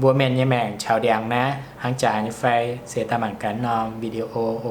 บัวเมนยแมงชาวเดียงนะหังจ่ายไฟเสียตามันกันนอมวิดีโอโอ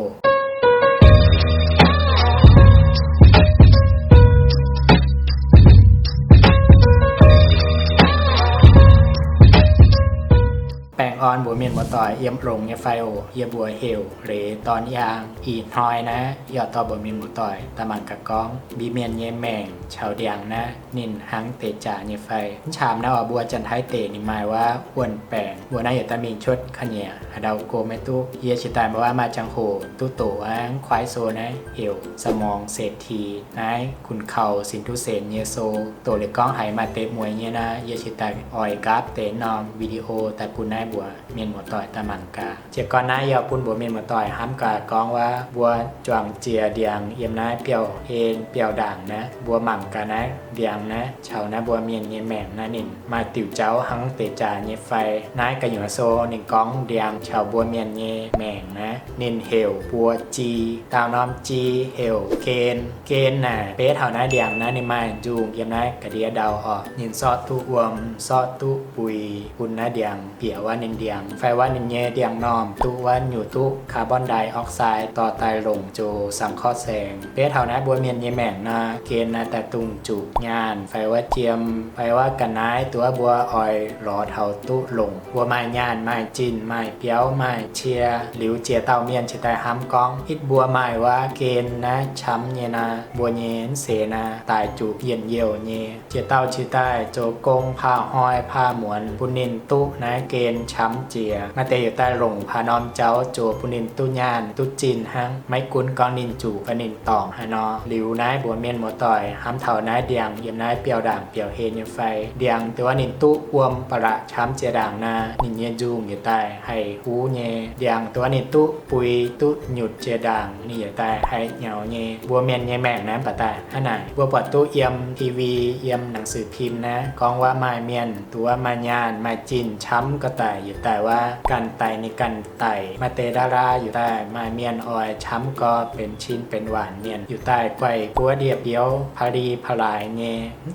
ออนบัวเมียนบัวต่อยเยี่ยมลงเยไฟโอเยี่ยบัวเฮลเหรตอนยาง อีทอยนะยอดต่อบัวเมียนบัวต่อยตะมันกะก้อง บีเมียนเยแมงชาวเดียงนะ นินหังเตจ่าเยไฟ ชามนะว่าบัวจันท้ายเตนี่หมายว่าอ้วนแปลงบัวนาอย่าตามิงชดขะเนียหาดาวโกเมตุเยชิตายมาว่ามาจังโหตุโตอ้างควายโซนะเฮลสมองเศรษฐีนายคุณเขาสินทุเสนเยโซโตเลก้องไหมาเตะมวยเนี่ยนะเยชิตายออยกราฟเตะนอมวิดีโอแต่ปุนนายบัวเมียนหมวต่อยตะมังกาเจ้าก่อนนายยาปุนบัวเมียนหมวต่อยห้ามกากองว่าบัวจวงเจียเดียงเยี่ยมนายเปียวเฮนเปียวด่างนะบัวหมั่งกานะเดียงนะชาวนะบัวเมียนเยแม่งนะนินมาติวเจ้าหังเตจาเยไฟนายกะหยวโซนิงก้องเดียงชาวบัวเมียนเยแม่งนะนินเฮลบัวจีตาวน้อมจีเฮลเคนเคนน่ะเป๊ะเท่านะเดียงนะนี่มาจูงเยี่ยมนายกะเดียดาวออกนินซอดตุอวมซอดตุปุยปุนนะเดียงเปียว่านินเดียง ไฟว่านินเยเดียงนอม ตุวันอยู่ตุคาร์บอนไดออกไซด์ต่อไตหลงโจ สังเคราะห์แสงเปเท่านะบัวเมียนเยแมงนะเคนนะแต่ตุงจุงาน ไฟว่าเจียม ไฟว่ากันน้ายตัวบัวออยรอเท่าตุลงบัวไม้ญานไม้จินไม้เปียวไม้เชียหลิวเจียเต้าเมียนเชตายห้ำกองอิดบัวไม้ว่าเกณฑ์นะช้ำเยนาบัวเยนเสนาตายจูเย็นเยี่ยวเยเจียเต้าชื่อใต้โจกงผ้าห้อยผ้าหมวนปุนินตุนะเกณฑ์ช้ำเจีย มาเตอยู่ใต้หลงพานอมเจ้าโจปุนินตุญาน ตุจินหังไม้กุนกองนินจูกนินตองฮานอหลิวนายบัวเมียนหมวต่อยห้ำเท่านายเดียงเยี่ยมนายเปียวด่างเปียวเฮนยไฟ เดียงแต่ว่านินตุอวมประ ช้ำเจียด่างนานินเยจูงอยู่ใต้ให้หูเยเดียงตัวนินตุปุยตุหยุดเจียด่างนี่อยู่ใต้ให้เหงาเยบัวเมียนเยแม่งนะปะตาอันไหนบัวปอดตู้เอี่ยมทีวีเอี่ยมหนังสือพิมพ์นะกองว่ามาเมียน ตัวมายานมาจินช้ำก็ตายอยู่ใต้ว่าการไตในการไตมาเตดาราอยู่ใต้มาเมียนออยช้ำก็เป็นชิ้นเป็นหวานเมียนอยู่ใต้ไกวกัวเดียบเดียวพารีพลายเง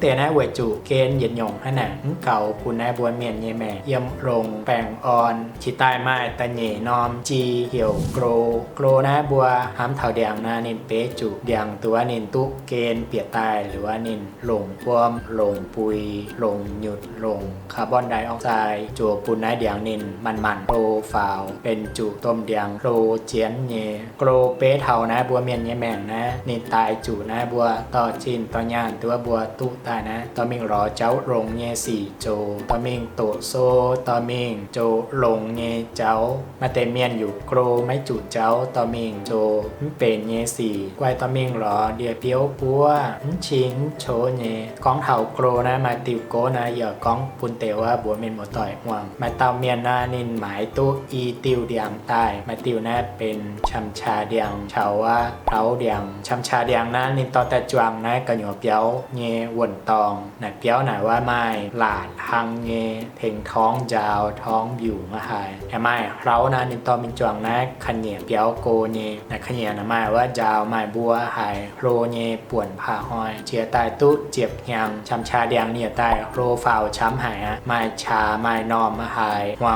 เตนะเวจูเกณฑ์เย็นหยงขนาดเก่าปุนนายบัวเมียนเยแม่เยี่ยมลงแปงออนชิใต้ไม้ตะเหนอมจีเหี่ยวโกรโกรนะบัวห้ามเถาเดียงนาเนินเปจูเดียงตัวเนินตุเกณฑ์เปียตายหรือว่านินหลงพวมหลงปุยหลงหยุดหลงคาร์บอนไดออกไซด์จัวปุนนายเดียงนินมันมันโปรฟาวเป็นจูต้มเดียงโรเจียนเยโกรเปเถานะบัวเมียนเยแม่นะนินตายจูนะบัวต่อจินต่อย่านตัวบัวตุตานะต่อมิงรอเจ้าลงเยสี่โจต่อมิงโตโซต่อมิงโจลงเยเจ้า มาเตเมียนอยู่โกรไม่จูเจ้าต่อมิงโจเป็นเยสี่กวต่อมิงรอเดียเปียวปัวชิงโชเยกองเถาโกรนะมาติวโกนะอย่ากองปุนเตว่าบัวเมียนหมดต่อยห่วงมาเตาเมียนนานินหมายตุอีติวเดียงใต้มาติวแนะเป็นชัมชาเดียงชาวว่าเท้าเดียงชัมชาเดียงนะนินตอแต่จวงนะกะหยัวเปียวเยวนตองนะเปียวหนาว่าไม่หลาดหังเยเทงท้องยาวท้องอยู่มาหายแอไม่เรานะนินตอมินจวงนะขันเหนียเปียวโกเยนะขันเหนียนะไม่ว่ายาวไม่บัวหายโรเยป่วนผ่าหอยเชียตายตุเจียบยังชัมชาเดียงเนี่ยใต้โรฟาวช้ำหายอะไม่ชาไม่นอมมาหายวังกว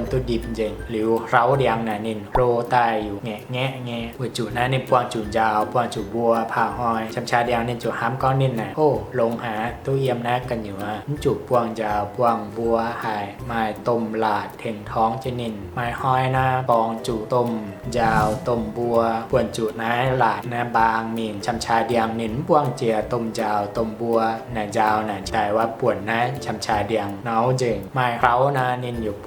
นตุดิบเจงหรือเราเดียงนะนินโรตายอยู่แงะแงะแงะอุจุนะนินปวงจุยาวปวงจุบัวผ่าหอยชัมชาเดียงนินจุห้ามก้อนนินนะโอ้ลงหาตู้เยี่ยมนะกันอยู่อะจุปวงยาวปวงบัวหายไม้ต้มหลาดเถ่งท้องเจนินไม้ห้อยน้าปองจุต้มยาวต้มบัวปวนจุนะหลาดนะบางมีนชัมชาเดียงนินปวงเจียต้มยาวต้มบัวนะยาวนะใจว่าป่วนนะชัมชาเดียงเนาเจงไม้เขานะนินอยู่ปวงนะยาวนะบัวผ่าห้อยป่วนฮานอนนี่แต่งให้เนาให้คิงเป๊ะเท่านะบัวเมียนยแม่งนะบัวห้ำก็นะบัวนะเอ็นหายฮะห้ำก็นะบัวนะลงเจียไม่ยุงโจตุป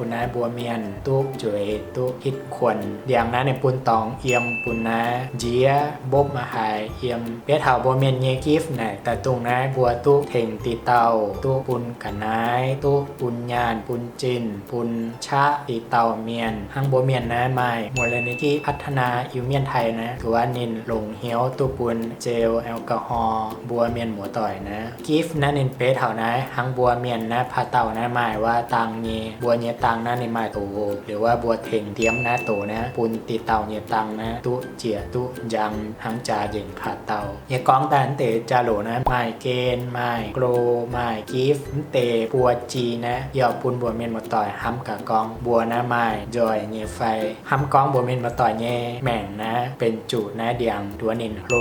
ณนะบัวเมียน ตุกจวยตุกฮิดควนเดียงนะในปุนตองเอียมปุณนะเจียบบมาหายเอียมเปียเถาบัวเมียนเยกิฟนะแต่ตุงนะบัวตุกเทงตีเตาตุกปุนกันนายตุกปุนญาณปุนจิน ปุนชะตีเตาเมียนหังบัวเมียนนะไม่มูลนิธิพัฒนาอิวเมียนไทยนะถือว่านินหลงเฮียวตุปุนเจลแอลกอฮอล์บัวเมียนหมูต่อยนะกิฟนะนินเปเถานะหังบัวเมียนนะพาเต่านะหมายว่าตังเยบัวเยตังนะในมายตูหรือว่าบัวเทงเทียมนะโตนะปุนตีเตาเยตังนะตุเจียตุยังหังจาเย็นพาเตาเยกองตันเตจาโหลนะหมายเกณฑ์หมายโกรหมายกิฟเตปัวจีนะยอปุนบัวเมนมูต่อยหัมกะกองบัวนะหมายจอยเยไฟหัมกองบัวเมนมูต่อยเยแม่งนะ เป็นจูนะเดียงตัวนินโร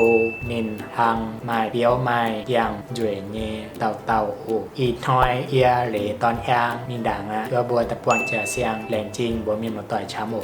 นินทังหมายเดียวหมายยังจวยเยเต่าเต่าอูอีทอยเอียเหลตอนแองนินดังอะตัวบัวตะปวนเจียเสียงแหลงจริงบัวมียนหมูต่อยช้ำโอ